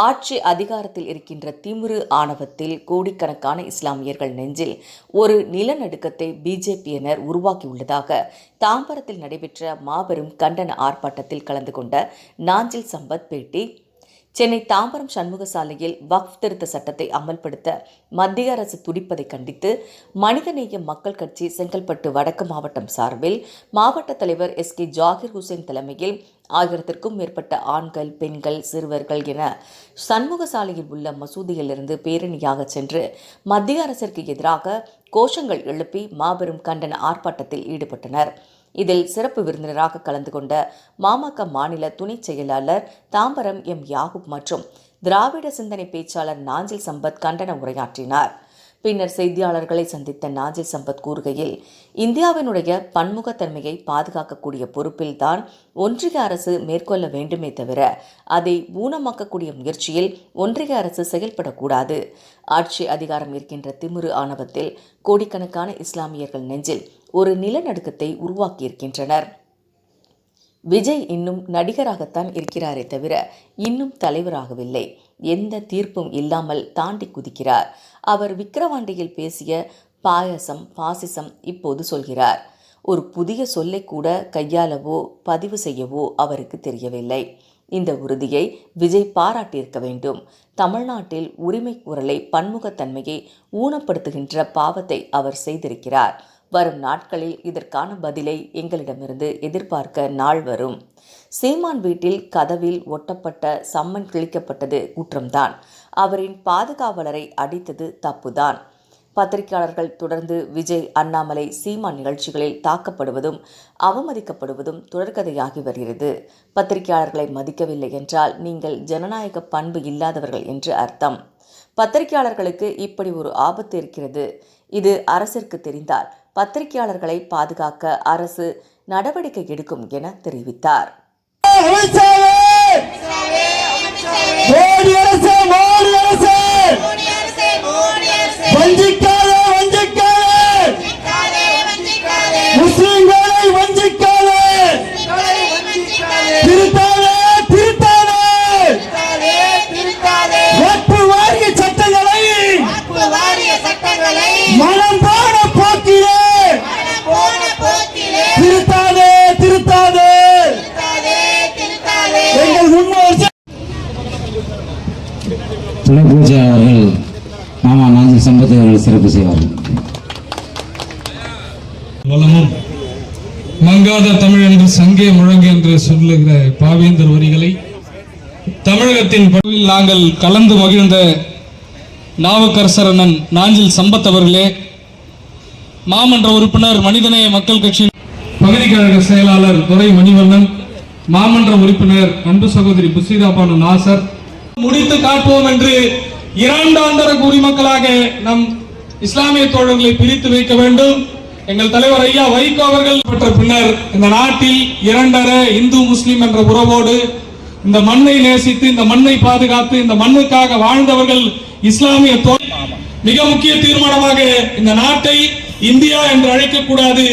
ஆட்சி அதிகாரத்தில் இருக்கின்ற திமிரு ஆணவத்தில் கோடிக்கணக்கான இஸ்லாமியர்கள் நெஞ்சில் ஒரு நிலநடுக்கத்தை பிஜேபியினர் உருவாக்கியுள்ளதாக தாம்பரத்தில் நடைபெற்ற மாபெரும் கண்டன ஆர்ப்பாட்டத்தில் கலந்து கொண்ட நாஞ்சில் சம்பத் பேட்டி சென்னை தாம்பரம் சண்முக சாலையில் வக்ஃப் திருத்த சட்டத்தை அமல்படுத்த மத்திய அரசு துடிப்பதை கண்டித்து மனிதநேய மக்கள் கட்சி செங்கல்பட்டு வடக்கு மாவட்டம் சார்பில் மாவட்ட தலைவர் எஸ் கே ஜாகிர் ஹுசேன் தலைமையில் ஆயிரத்திற்கும் மேற்பட்ட ஆண்கள் பெண்கள் சிறுவர்கள் என சண்முக சாலையில் உள்ள மசூதியிலிருந்து பேரணியாக சென்று மத்திய அரசிற்கு எதிராக கோஷங்கள் எழுப்பி மாபெரும் கண்டன ஆர்ப்பாட்டத்தில் ஈடுபட்டனர். இதில் சிறப்பு விருந்தினராக கலந்து கொண்ட மாமக மாநில துணைச் செயலாளர் தாம்பரம் எம் யாகூப் மற்றும் திராவிட சிந்தனை பேச்சாளர் நாஞ்சில் சம்பத் கண்டன உரையாற்றினார். பின்னர் செய்தியாளர்களை சந்தித்த நாஜி சம்பத் கூறுகையில் இந்தியாவினுடைய பன்முகத்தன்மையை பாதுகாக்கக்கூடிய பொறுப்பில்தான் ஒன்றிய அரசு மேற்கொள்ள வேண்டுமே தவிர அதை ஊனமாக்கக்கூடிய முயற்சியில் ஒன்றிய அரசு செயல்படக்கூடாது. ஆட்சி அதிகாரம் இருக்கின்ற திமிரு ஆணவத்தில் கோடிக்கணக்கான இஸ்லாமியர்கள் நெஞ்சில் ஒரு நிலநடுக்கத்தை உருவாக்கியிருக்கின்றனர். விஜய் இன்னும் நடிகராகத்தான் இருக்கிறாரே தவிர இன்னும் தலைவராகவில்லை. எந்த தீர்ப்பும் இல்லாமல் தாண்டி குதிக்கிறார். அவர் விக்கிரவாண்டியில் பேசிய பாயசம் பாசிசம் இப்போது சொல்கிறார். ஒரு புதிய சொல்லை கூட கையாளவோ பதிவு செய்யவோ அவருக்கு தெரியவில்லை. இந்த உறுதியை விஜய் பாராட்டியிருக்க வேண்டும். தமிழ்நாட்டில் உரிமை குரலை பன்முகத்தன்மையை ஊனப்படுத்துகின்ற பாவத்தை அவர் செய்திருக்கிறார். வரும் நாட்களில் இதற்கான பதிலை எங்களிடமிருந்து எதிர்பார்க்க நாள் வரும். சீமான் வீட்டில் கதவில் ஒட்டப்பட்ட சம்மன் கிழிக்கப்பட்டது குற்றம்தான். அவரின் பாதுகாவலரை அடித்தது தப்புதான். பத்திரிகையாளர்கள் தொடர்ந்து விஜய் அண்ணாமலை சீமான் நிகழ்ச்சிகளில் தாக்கப்படுவதும் அவமதிக்கப்படுவதும் தொடர்கதையாகி வருகிறது. பத்திரிகையாளர்களை மதிக்கவில்லை என்றால் நீங்கள் ஜனநாயக பண்பு இல்லாதவர்கள் என்று அர்த்தம். பத்திரிகையாளர்களுக்கு இப்படி ஒரு ஆபத்து இருக்கிறது. இது அரசிற்கு தெரிந்தால் பத்திரிகையாளர்களை பாதுகாக்க அரசு நடவடிக்கை எடுக்கும் என தெரிவித்தார். மோடி என்று சங்கே முழங்கு என்று சொல்லுகிற பாவேந்தர் வரிகளை தமிழகத்தின் பணியில் நாங்கள் கலந்து மகிழ்ந்த நாவுக்கரசர் நாஞ்சில் சம்பத் அவர்களே மாமன்ற உறுப்பினர் மனிதநேய மக்கள் கட்சி பகுதி கழக செயலாளர் துரை மணிவண்ணன் மாமன்ற உறுப்பினர் அன்பு சகோதரி புசீதா பானு நாசர். முடித்து காட்டுவோம் என்று இரண்டாந்தர குடிமக்களாக நம் இஸ்லாமிய தோழர்களை பிரித்து வைக்க வேண்டும். எங்கள் தலைவர் ஐயா வைகோ அவர்கள் பெற்ற பின்னர் இந்த நாட்டில் இரண்டரை இந்து முஸ்லிம் என்ற உறவோடு இந்த மண்ணை நேசித்து இந்த மண்ணை பாதுகாத்து இந்த மண்ணுக்காக வாழ்ந்தவர்கள் இஸ்லாமிய மிக முக்கிய தீர்மானமாக இந்த நாட்டை இந்தியா என்று அழைக்கக்கூடாது.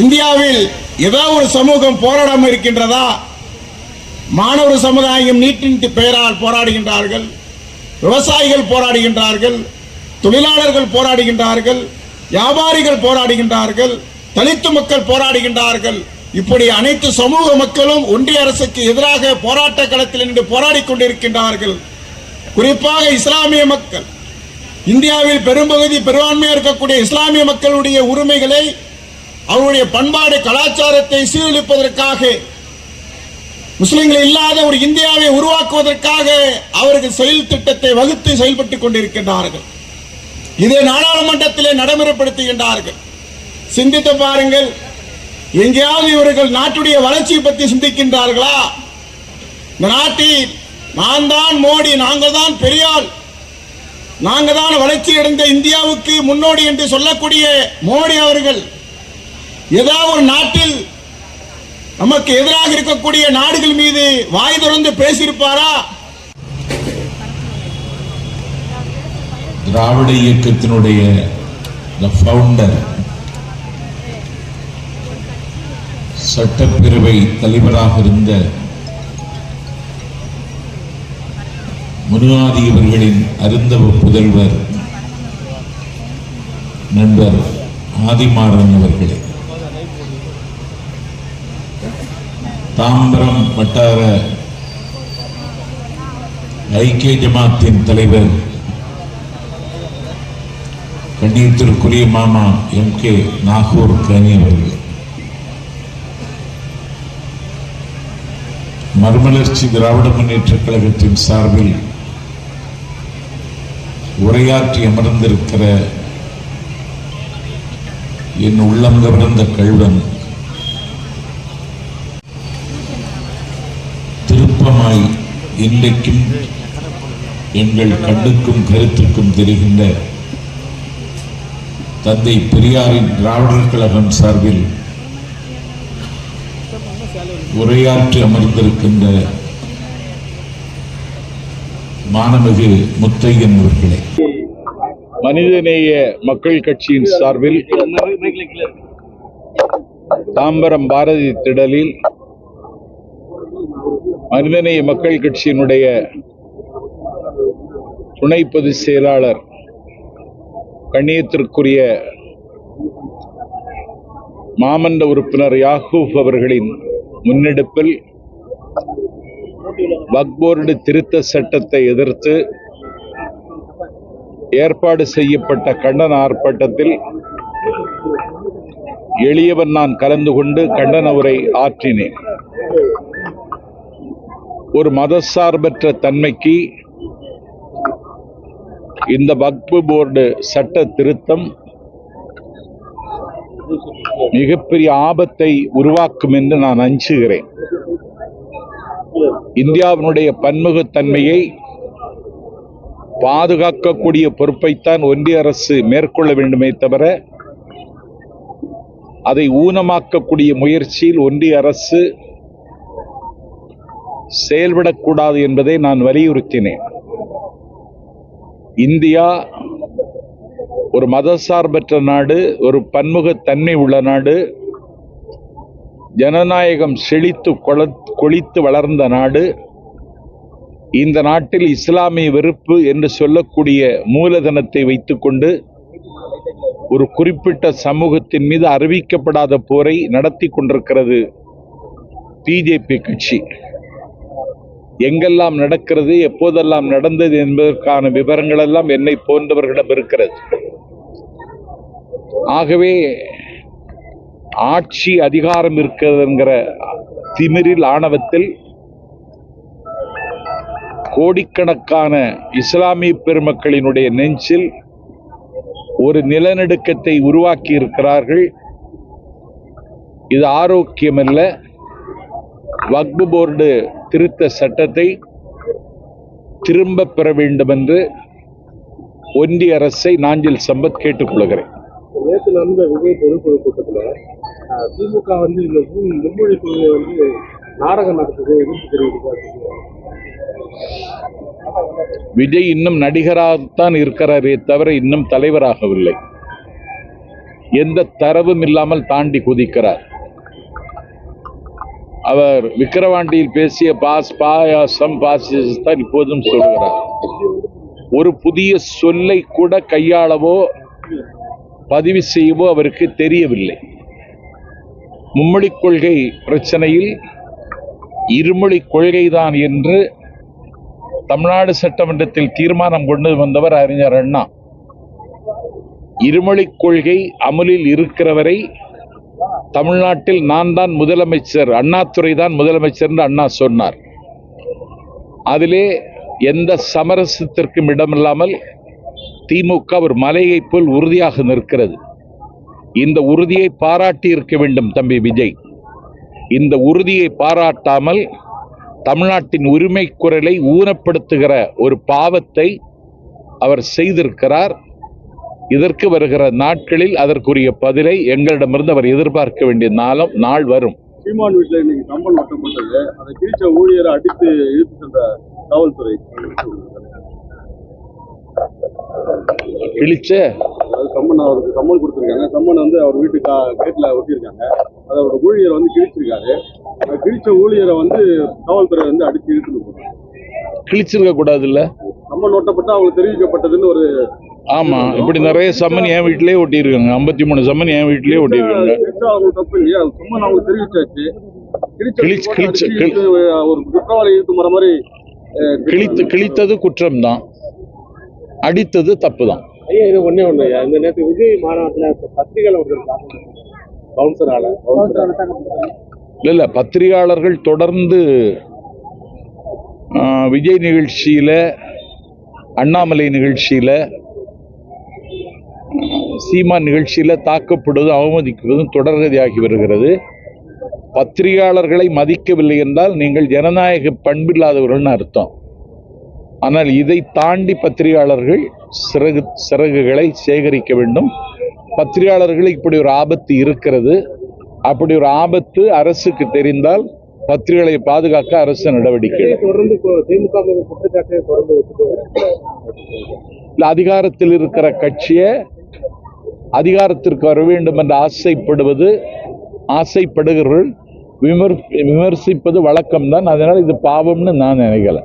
இந்தியாவில் ஏதோ ஒரு சமூகம் போராடாமல் இருக்கின்றதா? மாணவர் சமுதாயம் நீட்டின் பெயரால் போராடுகின்றார்கள். விவசாயிகள் போராடுகின்றார்கள். தொழிலாளர்கள் போராடுகின்றார்கள். வியாபாரிகள் போராடுகின்றார்கள். தலித்து மக்கள் போராடுகின்றார்கள். இப்படி அனைத்து சமூக மக்களும் ஒன்றிய அரசுக்கு எதிராக போராட்ட களத்தில் நின்று போராடி கொண்டிருக்கின்றார்கள். குறிப்பாக இஸ்லாமிய மக்கள். இந்தியாவில் பெரும்பகுதி பெரும்பான்மையாக இருக்கக்கூடிய இஸ்லாமிய மக்களுடைய உரிமைகளை அவருடைய பண்பாடு கலாச்சாரத்தை சீரழிப்பதற்காக முஸ்லிம்கள் இல்லாத ஒரு இந்தியாவை உருவாக்குவதற்காக அவர்கள் செயல் திட்டத்தை வகுத்து செயல்பட்டுக் கொண்டிருக்கின்றார்கள். இதை நாடாளுமன்றத்திலே நடைமுறைப்படுத்துகின்றார்கள். சிந்தித்து பாருங்கள் எங்கேயாவது இவர்கள் நாட்டுடைய வளர்ச்சியை பற்றி சிந்திக்கின்றார்களா? இந்த நாட்டில் நான் தான் மோடி நாங்கள் தான் பெரியாள் நாங்கள் தான் வளர்ச்சி அடைந்த இந்தியாவுக்கு முன்னோடி என்று சொல்லக்கூடிய மோடி அவர்கள் ஏதாவது ஒரு நாட்டில் நமக்கு எதிராக இருக்கக்கூடிய நாடுகள் மீது வாய் திறந்து பேசியிருப்பாரா? திராவிட இயக்கத்தினுடைய ஃபவுண்டர் சட்டப்பேரவை தலைவராக இருந்த முனுவாதி இவர்களின் அருந்தவ புதல்வர் நண்பர் ஆதிமாறன் அவர்களே. தாம்பரம் வட்டார ஐக்கிய ஜமாத்தின் தலைவர் கண்ணியத்திற்குரிய மாமா எம் கே நாகூர் கனி அவர்கள். மறுமலர்ச்சி திராவிட முன்னேற்ற கழகத்தின் சார்பில் உரையாற்றி அமர்ந்திருக்கிற என் உள்ளம் கவர்ந்த இன்றைக்கும் எங்கள் கண்ணுக்கும் கருத்துக்கும் தெரிகின்ற தந்தை பெரியாரின் திராவிடர் கழகம் சார்பில் உரையாற்றி அமர்ந்திருக்கின்ற மாணமிகு முத்தையன் அவர்களே. மனிதநேய மக்கள் கட்சியின் சார்பில் தாம்பரம் பாரதி திடலில் மனிதநேய மக்கள் கட்சியினுடைய துணை பொதுச் செயலாளர் கண்ணியத்திற்குரிய மாமன்ற உறுப்பினர் யாகூப் அவர்களின் முன்னெடுப்பில் வக்போர்டு திருத்த சட்டத்தை எதிர்த்து ஏற்பாடு செய்யப்பட்ட கண்டன ஆர்ப்பாட்டத்தில் எளியவன் நான் கலந்து கொண்டு கண்டன உரை ஆற்றினேன். ஒரு மதசார்பற்ற தன்மைக்கு இந்த வக்பு போர்டு சட்ட திருத்தம் மிகப்பெரிய ஆபத்தை உருவாக்கும் என்று நான் அஞ்சுகிறேன் இந்தியாவினுடைய பன்முகத்தன்மையை பாதுகாக்கக்கூடிய பொறுப்பைத்தான் ஒன்றிய அரசு மேற்கொள்ள வேண்டுமே தவிர அதை ஊனமாக்கக்கூடிய முயற்சியில் ஒன்றிய அரசு செயல்படக்கூடாது என்பதை நான் வலியுறுத்தினேன். இந்தியா ஒரு மதசார்பற்ற நாடு ஒரு பன்முகத்தன்மை உள்ள நாடு ஜனநாயகம் செழித்து கொள- கொழித்து வளர்ந்த நாடு இந்த நாட்டில் இஸ்லாமிய வெறுப்பு என்று சொல்லக்கூடிய மூலதனத்தை வைத்துக்கொண்டு ஒரு குறிப்பிட்ட சமூகத்தின் மீது அறிவிக்கப்படாத போரை நடத்தி கொண்டிருக்கிறது பிஜேபி கட்சி. எங்கெல்லாம் நடக்கிறது எப்போதெல்லாம் நடந்தது என்பதற்கான விவரங்கள் எல்லாம் என்னை போன்றவர்களிடம் இருக்கிறது. ஆகவே ஆட்சி அதிகாரம் இருக்கிறதுங்கிற திமிரில் ஆணவத்தில் கோடிக்கணக்கான இஸ்லாமிய பெருமக்களினுடைய நெஞ்சில் ஒரு நிலநடுக்கத்தை உருவாக்கி இருக்கிறார்கள். இது ஆரோக்கியமல்ல. வக்பு போர்டு திருத்த சட்டத்தை திரும்ப பெற வேண்டும் என்று ஒன்றிய அரசை நாஞ்சில் சம்பத் கேட்டுக்கொள்கிறேன். நேற்று நடந்த விஜய் பொதுக்குழு கூட்டத்தில் திமுக வந்து இந்த மும்மொழி கொள்கை வந்து நாடகம் நடத்துது எதிர்ப்பு தெரிவிக்கிறார் விஜய் இன்னும் நடிகராகத்தான் இருக்கிறாரே தவிர இன்னும் தலைவராகவில்லை. எந்த தரவும் இல்லாமல் தாண்டி குதிக்கிறார். அவர் விக்கிரவாண்டியில் பேசிய பாஸ் பாயாசம் பாசிசம் தான் இப்போதும் சொல்கிறார் ஒரு புதிய சொல்லை கூட கையாளவோ பதிவு செய்யவோ அவருக்கு தெரியவில்லை. மும்மொழி கொள்கை பிரச்சனையில் இருமொழி கொள்கைதான் என்று தமிழ்நாடு சட்டமன்றத்தில் தீர்மானம் கொண்டு வந்தவர் அறிஞர் அண்ணா. இருமொழிக் கொள்கை அமலில் இருக்கிறவரை தமிழ்நாட்டில் நான் தான் முதலமைச்சர். அண்ணாத்துறை தான் முதலமைச்சர் என்று அண்ணா சொன்னார். அதிலே எந்த சமரசத்திற்கும் இடமில்லாமல் திமுக ஒரு மலையைப் போல் உறுதியாக நிற்கிறது. இந்த உறுதியை பாராட்டி இருக்க வேண்டும் தம்பி விஜய். இந்த உறுதியை பாராட்டாமல் தமிழ்நாட்டின் உரிமை குரலை ஊனப்படுத்துகிற ஒரு பாவத்தை அவர் செய்திருக்கிறார். இதற்கு வருகிற நாட்களில் அதற்குரிய பதிலை எங்களிடமிருந்து அவர் எதிர்பார்க்க வேண்டிய நாளும் நாள் வரும். சீமான் வீட்டுல இன்னைக்கு கம்பன் ஒட்டப்பட்டது அதை கிழிச்ச ஊழியரை அடித்து இழுத்து சென்ற காவல்துறை. கிழிச்ச அதாவது சம்மன் அவருக்கு சம்மன் கொடுத்துருக்காங்க. சம்மன் வந்து அவர் வீட்டு கா கேட்ல ஒட்டியிருக்காங்க. அதை அவரோட ஊழியரை வந்து கிழிச்சிருக்காரு. அந்த கிழிச்ச ஊழியரை வந்து காவல்துறை வந்து அடிச்சு இழுத்துட்டு போறாங்க. கிழிச்சிருக்க கூடாதுல்ல சம்மன் ஒட்டப்பட்டு அவங்களுக்கு தெரிவிக்கப்பட்டதுன்னு ஒரு ஆமா இப்படி நிறைய சம்மன் என் வீட்டிலேயே ஒட்டியிருக்காங்க. ஐம்பத்தி மூணு சம்மன் என் வீட்டிலேயே ஒட்டியிருக்காங்க. கிழித்து கிழித்தது குற்றம்தான். அடித்தது தப்பு தான் ஐயா இது ஒண்ணே ஒண்ணு ஐயா. இந்த நேரத்து விஜய் மாநாட்டுல பத்திரிகையில ஒருத்தர் பவுன்சரால இல்ல இல்ல பத்திரிகையாளர்கள் தொடர்ந்து விஜய் நிகழ்ச்சியில அண்ணாமலை நிகழ்ச்சியில சீமான் நிகழ்ச்சியில தாக்கப்படுவதும் அவமதிக்குவதும் தொடர்கதையாகி வருகிறது. பத்திரிகையாளர்களை மதிக்கவில்லை என்றால் நீங்கள் ஜனநாயக பண்பில்லாதவர்கள்னு அர்த்தம். ஆனால் இதை தாண்டி பத்திரிகையாளர்கள் சிறகு சிறகுகளை சேகரிக்க வேண்டும். பத்திரிகையாளர்களுக்கு இப்படி ஒரு ஆபத்து இருக்கிறது. அப்படி ஒரு ஆபத்து அரசுக்கு தெரிந்தால் பத்திரிகைகளை பாதுகாக்க அரசு நடவடிக்கை. தொடர்ந்து திமுக இல்ல அதிகாரத்தில் இருக்கிற கட்சியை அதிகாரத்திற்கு வர வேண்டும் என்று ஆசைப்படுவது ஆசைப்படுகிறவர்கள் விமர் விமர்சிப்பது வழக்கம்தான். அதனால் இது பாவம்னு நான் நினைக்கல.